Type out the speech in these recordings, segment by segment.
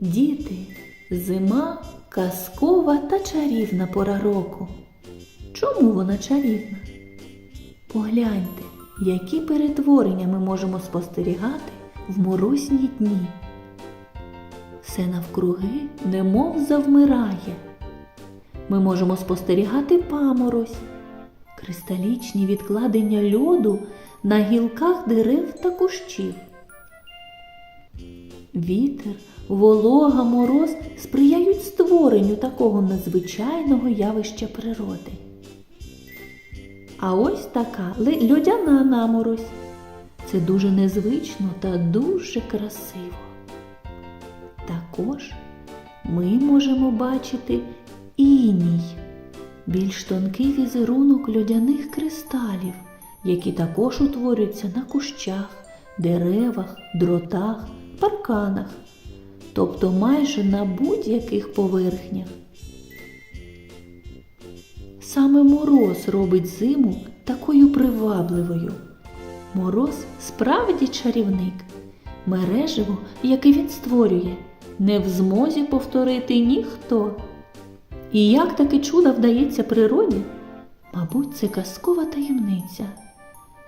Діти, зима казкова та чарівна пора року. Чому вона чарівна? Погляньте, які перетворення ми можемо спостерігати в морозні дні. Все навкруги немов завмирає. Ми можемо спостерігати паморозь, кристалічні відкладення льоду на гілках дерев та кущів. Вітер, волога, мороз сприяють створенню такого надзвичайного явища природи. А ось така льодяна наморозь. Це дуже незвично та дуже красиво. Також ми можемо бачити іній, більш тонкий візерунок льодяних кристалів, які також утворюються на кущах, деревах, дротах, парканах, тобто майже на будь-яких поверхнях. Саме мороз робить зиму такою привабливою. Мороз справді чарівник. Мереживо, яке він створює, не в змозі повторити ніхто. І як таке чудо вдається природі? Мабуть, це казкова таємниця.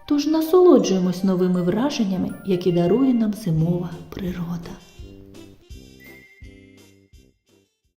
Тож насолоджуємось новими враженнями, які дарує нам зимова природа.